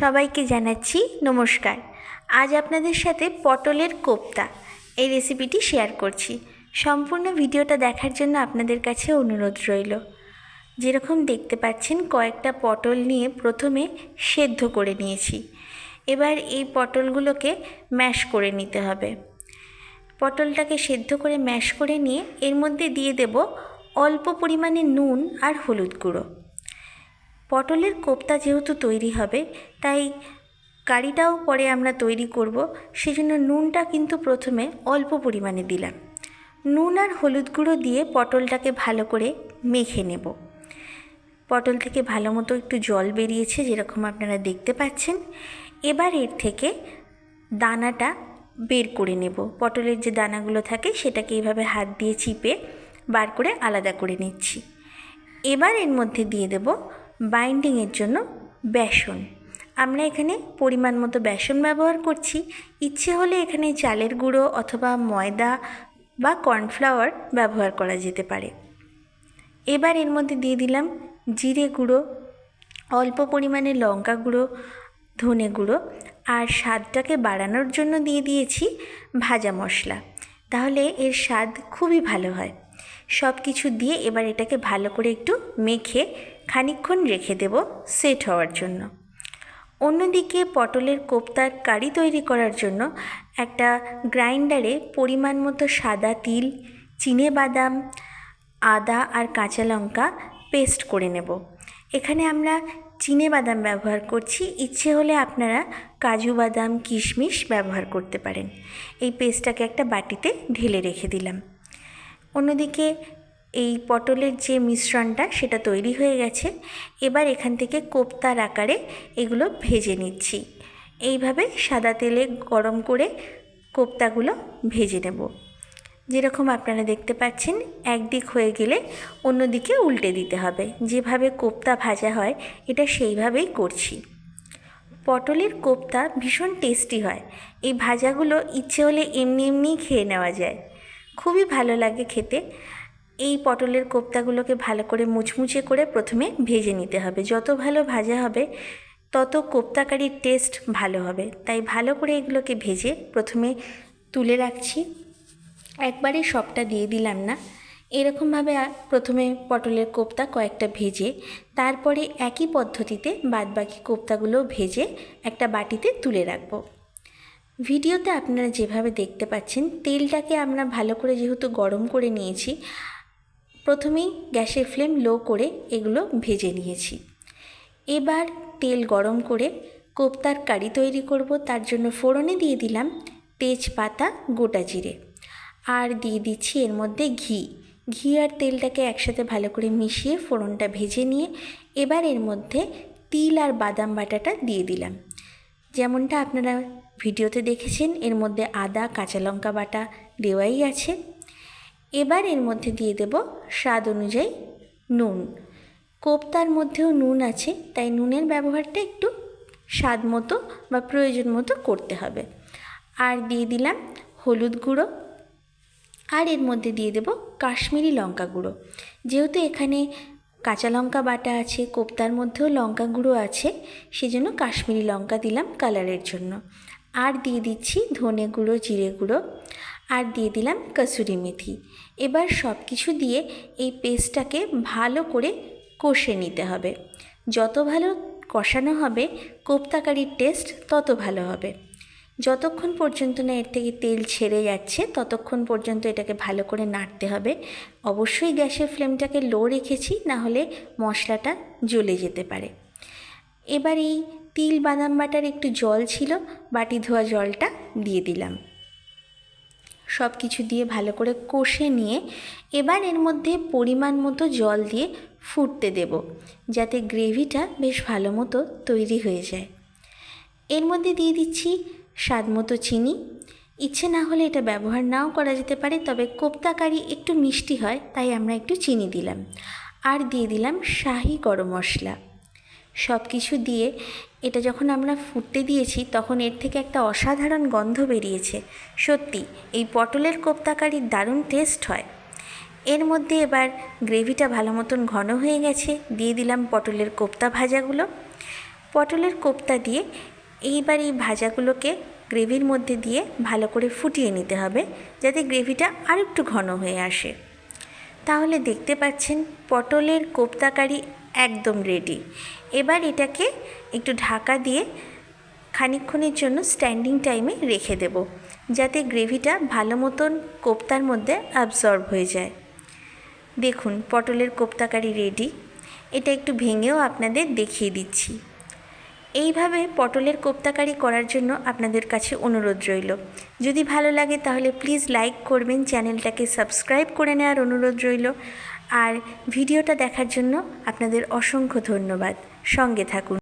সবাইকে জানাচ্ছি নমস্কার। আজ আপনাদের সাথে পটলের কোপ্তা এই রেসিপিটি শেয়ার করছি। সম্পূর্ণ ভিডিওটা দেখার জন্য আপনাদের কাছে অনুরোধ রইল। যেরকম দেখতে পাচ্ছেন, কয়েকটা পটল নিয়ে প্রথমে সেদ্ধ করে নিয়েছি। এবার এই পটলগুলোকে ম্যাশ করে নিতে হবে। পটলটাকে সেদ্ধ করে ম্যাশ করে নিয়ে এর মধ্যে দিয়ে দেব অল্প পরিমাণে নুন আর হলুদ গুঁড়ো। পটলের কোপ্তা যেহেতু তৈরি হবে, তাই কারিটাও পরে আমরা তৈরি করব। সেজন্য নুনটা কিন্তু প্রথমে অল্প পরিমাণে দিলাম। নুন আর হলুদ গুঁড়ো দিয়ে পটলটাকে ভালো করে মেখে নেব। পটল থেকে ভালো মতো একটু জল বেরিয়েছে, যেরকম আপনারা দেখতে পাচ্ছেন। এবার এর থেকে দানাটা বের করে নেব। পটলের যে দানাগুলো থাকে, সেটাকে এইভাবে হাত দিয়ে চিপে বার করে আলাদা করে নিচ্ছি। এবার এর মধ্যে দিয়ে দেব বাইন্ডিংয়ের জন্য বেসন। আমরা এখানে পরিমাণ মতো বেসন ব্যবহার করছি। ইচ্ছে হলে এখানে চালের গুঁড়ো অথবা ময়দা বা কর্নফ্লাওয়ার ব্যবহার করা যেতে পারে। এবার এর মধ্যে দিয়ে দিলাম জিরে গুঁড়ো, অল্প পরিমাণে লঙ্কা গুঁড়ো, ধনে গুঁড়ো আর স্বাদটাকে বাড়ানোর জন্য দিয়ে দিয়েছি ভাজা মশলা। তাহলে এর স্বাদ খুবই ভালো হয়। সব কিছু দিয়ে এবার এটাকে ভালো করে একটু মেখে খানিকক্ষণ রেখে দেব সেট হওয়ার জন্য। অন্যদিকে পটলের কোপ্তার কারি তৈরি করার জন্য একটা গ্রাইন্ডারে পরিমাণ মতো সাদা তিল, চিনে বাদাম, আদা আর কাঁচা লঙ্কা পেস্ট করে নেব। এখানে আমরা চিনে বাদাম ব্যবহার করছি। ইচ্ছে হলে আপনারা কাজু বাদাম, কিশমিশ ব্যবহার করতে পারেন। এই পেস্টটাকে একটা বাটিতে ঢেলে রেখে দিলাম। অন্যদিকে এই পটলের যে মিশ্রণটা, সেটা তৈরি হয়ে গেছে। এবার এখান থেকে কোপ্তার আকারে এগুলো ভেজে নিচ্ছি। এইভাবে সাদা তেলে গরম করে কোপ্তাগুলো ভেজে নেব। যেরকম আপনারা দেখতে পাচ্ছেন, একদিক হয়ে গেলে অন্যদিকে উল্টে দিতে হবে। যেভাবে কোপ্তা ভাজা হয়, এটা সেইভাবেই করছি। পটলের কোপ্তা ভীষণ টেস্টি হয়। এই ভাজাগুলো ইচ্ছে হলে এমনি এমনিই খেয়ে নেওয়া যায়। খুবই ভালো লাগে খেতে। এই পটলের কোপ্তাগুলোকে ভালো করে মুচমুচে করে প্রথমে ভেজে নিতে হবে। যত ভালো ভাজা হবে, তত কোপ্তাকারির টেস্ট ভালো হবে। তাই ভালো করে এগুলোকে ভেজে প্রথমে তুলে রাখছি। একবারে সবটা দিয়ে দিলাম না। এরকমভাবে প্রথমে পটলের কোপ্তা কয়েকটা ভেজে, তারপরে একই পদ্ধতিতে বাদবাকি কোপ্তাগুলো ভেজে একটা বাটিতে তুলে রাখব। ভিডিওতে আপনারা যেভাবে দেখতে পাচ্ছেন, তেলটাকে আমরা ভালো করে যেহেতু গরম করে নিয়েছি, প্রথমেই গ্যাসের ফ্লেম লো করে এগুলো ভেজে নিয়েছি। এবার তেল গরম করে কোপ্তার কারি তৈরি করব, তার জন্য ফোড়নে দিয়ে দিলাম তেজপাতা, গোটা জিরে। আর দিয়ে দিচ্ছি এর মধ্যে ঘি। ঘি আর তেলটাকে একসাথে ভালো করে মিশিয়ে ফোড়নটা ভেজে নিয়ে এবার এর মধ্যে তিল আর বাদাম বাটাটা দিয়ে দিলাম। যেমনটা আপনারা ভিডিওতে দেখেছেন, এর মধ্যে আদা, কাঁচা লঙ্কা বাটা দেওয়াই আছে। এবার এর মধ্যে দিয়ে দেব স্বাদ অনুযায়ী নুন। কোপ্তার মধ্যেও নুন আছে, তাই নুনের ব্যবহারটা একটু স্বাদ মতো বা প্রয়োজন মতো করতে হবে। আর দিয়ে দিলাম হলুদ গুঁড়ো। আর এর মধ্যে দিয়ে দেব কাশ্মীরি লঙ্কা গুঁড়ো। যেহেতু এখানে কাঁচা লঙ্কা বাটা আছে কোপ্তার মধ্যেও লঙ্কা গুঁড়ো আছে, সেজন্য কাশ্মীরি লঙ্কা দিলাম কালারের জন্য। আর দিয়ে দিচ্ছি ধনে গুঁড়ো, জিরে গুঁড়ো আর দিয়ে দিলাম কসুরি মেথি। এবার সব কিছু দিয়ে এই পেস্টটাকে ভালো করে কষে নিতে হবে। যত ভালো কষানো হবে, কোপ্তাকারির টেস্ট তত ভালো হবে। যতক্ষণ পর্যন্ত না এর থেকে তেল ছেড়ে যাচ্ছে, ততক্ষণ পর্যন্ত এটাকে ভালো করে নাড়তে হবে। অবশ্যই গ্যাসের ফ্লেমটাকে লো রেখেছি না হলে মশলাটা জ্বলে যেতে পারে। এবার এই তিল, বাদাম বাটার একটু জল ছিল, বাটি ধোয়া জলটা দিয়ে দিলাম। সব কিছু দিয়ে ভালো করে কষে নিয়ে এবার এর মধ্যে পরিমাণ মতো জল দিয়ে ফুটতে দেব, যাতে গ্রেভিটা বেশ ভালো মতো তৈরি হয়ে যায়। এর মধ্যে দিয়ে দিচ্ছি স্বাদ মতো চিনি। ইচ্ছে না হলে এটা ব্যবহার নাও করা যেতে পারে, তবে কোপ্তা কারি একটু মিষ্টি হয়, তাই আমরা একটু চিনি দিলাম। আর দিয়ে দিলাম শাহি গরম মশলা। সব কিছু দিয়ে এটা যখন আমরা ফুটতে দিয়েছি, তখন এর থেকে একটা অসাধারণ গন্ধ বেরিয়েছে। সত্যি, এই পটলের কোপ্তাকারির দারুণ টেস্ট হয়। এর মধ্যে এবার গ্রেভিটা ভালো মতন ঘন হয়ে গেছে, দিয়ে দিলাম পটলের কোপ্তা ভাজাগুলো। পটলের কোপ্তা দিয়ে এইবার এই ভাজাগুলোকে গ্রেভির মধ্যে দিয়ে ভালো করে ফুটিয়ে নিতে হবে, যাতে গ্রেভিটা আরেকটু ঘন হয়ে আসে। তাহলে দেখতে পাচ্ছেন, পটলের কোপ্তা কারি একদম রেডি এবার এটাকে একটু ঢাকা দিয়ে খানিকক্ষণের জন্য স্ট্যান্ডিং টাইমে রেখে দেব, যাতে গ্রেভিটা ভালো মতন কোপ্তার মধ্যে অ্যাবজর্ব হয়ে যায়। দেখুন, পটলের কোপ্তাকারি রেডি এটা একটু ভেঙেও আপনাদের দেখিয়ে দিচ্ছি। এইভাবে পটলের কোপ্তাকারি করার জন্য আপনাদের কাছে অনুরোধ রইল। যদি ভালো লাগে তাহলে প্লিজ লাইক করবেন চ্যানেলটাকে সাবস্ক্রাইব করে নেওয়ার অনুরোধ রইল। আর ভিডিওটা দেখার জন্য আপনাদের অসংখ্য ধন্যবাদ। সঙ্গে থাকুন।